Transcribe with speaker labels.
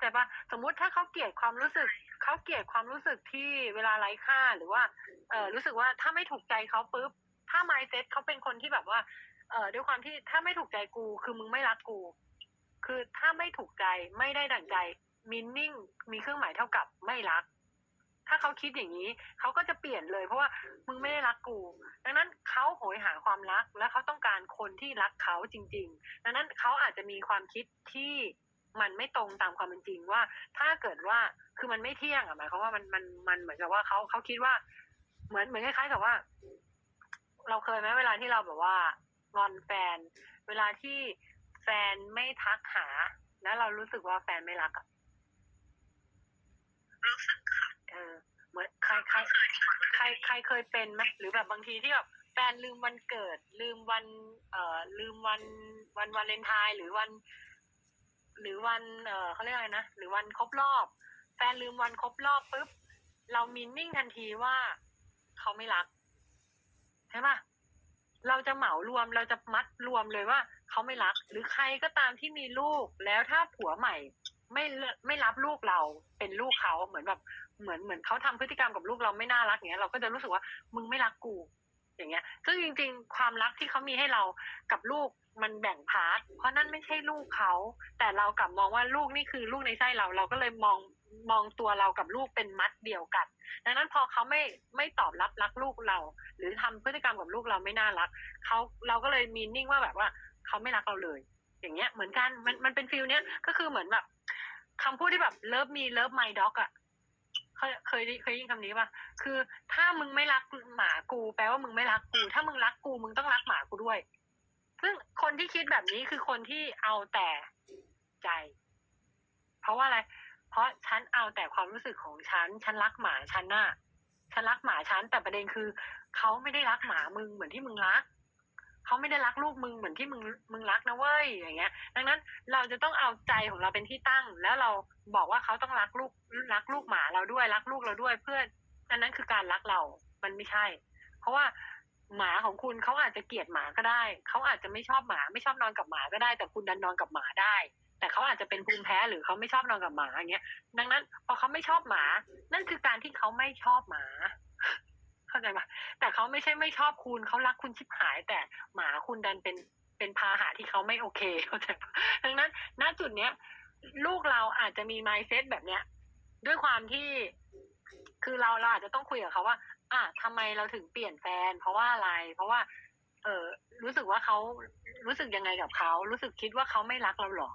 Speaker 1: ใจปะสมมุติถ้าเขาเกลียดความรู้สึกเขาเกลียดความรู้สึกที่เวลาไร้ค่าหรือว่าเออรู้สึกว่าถ้าไม่ถูกใจเขาปุ๊บถ้า mindset เขาเป็นคนที่แบบว่าเออด้วยความที่ถ้าไม่ถูกใจกู คือมึงไม่รักกู คือถ้าไม่ถูกใจไม่ได้ดั่งใจมินนิ่งมีเครื่องหมายเท่ากับไม่รัก ถ้าเขาคิดอย่างนี้เขาก็จะเปลี่ยนเลย เพราะว่ามึงไม่ได้รักกู ดังนั้นเขาโหยหาความรักและเขาต้องการคนที่รักเขาจริง ๆ ดังนั้นเขาอาจจะมีความคิดที่ มันไม่ตรงตามความเป็นจริงว่า ถ้าเกิดว่าคือมันไม่เที่ยงอะหมายความว่ามันมันมันเหมือนกับว่าเขาเขาคิดว่า เหมือนเหมือนคล้ายๆกับว่า เราเคยไหมเวลาที่เราแบบว่างอนแฟน เวลาที่แฟนไม่ทักหา แล้วเรารู้สึกว่าแฟนไม่รักอะ
Speaker 2: รู้สึกค่ะ
Speaker 1: เออเหมือนใครใคร
Speaker 2: เคยค่ะ
Speaker 1: ใครใครเคยเป็นไหมหรือแบบบางทีที่แบบแฟนลืมวันเกิด ลืมวัน เอ่อลืมวันวันวาเลนไทน์หรือวัน หรือวันเออเขาเรียกอะไรนะหรือวันครบรอบ แฟนลืมวันครบรอบปุ๊บเรามินนิ่งทันทีว่าเขาไม่รักใช่ปะเราจะเหมารวมเราจะมัดรวมเลยว่าเขาไม่รัก หรือใครก็ตามที่มีลูกแล้วถ้าผัวใหม่ไม่เลไม่รับลูกเราเป็นลูกเขาเหมือนแบบเหมือนเหมือนเขาทำพฤติกรรมกับลูกเราไม่น่ารักอย่างเงี้ยเราก็จะรู้สึกว่ามึงไม่รักกู อย่างเงี้ย ซึ่งจริง ๆ ความรักที่เขามีให้เรากับลูกมันแบ่งพาร์ทเพราะนั่นไม่ใช่ลูกเขา แต่เรากลับมองว่าลูกนี่คือลูกในไส้เราเราก็เลยมองมองตัวเรากับลูกเป็นมัดเดียวกัน ดังนั้นพอเขาไม่ไม่ตอบรับรักลูกเรา หรือทำพฤติกรรมกับลูกเราไม่น่ารักเขาเราก็เลยมีนิ่งว่าแบบว่าเขาไม่รักเราเลย อย่างเงี้ยเหมือนกันมันมันเป็นฟิลเนี้ยก็คือเหมือนแบบคำพูดที่แบบเลิฟมีเลิฟไมด็อกอะ เคยเคยเคยยินคำนี้ป่ะคือ ถ้ามึงไม่รักหมากู แปลว่ามึงไม่รักกู ถ้ามึงรักกูมึงต้องรักหมากูด้วย ซึ่งคนที่คิดแบบนี้คือคนที่เอาแต่ใจ เพราะว่าอะไร เพราะฉันเอาแต่ความรู้สึกของฉัน ฉันรักหมาฉันน่ะฉันรักหมาฉันแต่ประเด็นคือเขาไม่ได้รักหมามึงเหมือนที่มึงรัก ไม่ได้รักลูกมึงเหมือนที่มึงมึงรักนะเว้ยอย่างเงี้ย ดังนั้นเราจะต้องเอาใจของเราเป็นที่ตั้ง แล้วเราบอกว่าเขาต้องรักลูกรักลูกหมาเราด้วยรักลูกเราด้วย เพื่ออันนั้นคือการรักเรา มันไม่ใช่ เพราะว่าหมาของคุณเขาอาจจะเกลียดหมาก็ได้ เขาอาจจะไม่ชอบหมาไม่ชอบนอนกับหมาก็ได้ แต่คุณดันนอนกับหมาได้ แต่เขาอาจจะเป็นภูมิแพ้หรือเขาไม่ชอบนอนกับหมาอย่างเงี้ย ดังนั้นพอเขาไม่ชอบหมา นั่นคือการที่เขาไม่ชอบหมาาใจปะแต่เขาไม่ใช่ไม่ชอบคุณเขารักคุณชิบหาย แต่หมาคุณดันเป็นเป็นพาหะที่เขาไม่โอเคเข้าใจปะดังนั้นณจุดเนี้ย ลูกเราอาจจะมี mindset แบบเนี้ย ด้วยความที่ คือเราเราอาจจะต้องคุยกับเขาว่า อะทำไมเราถึงเปลี่ยนแฟน เพราะว่าอะไร เพราะว่า เออรู้สึกว่าเขารู้สึกยังไงกับเขารู้สึกคิดว่าเขาไม่รักเราหรอ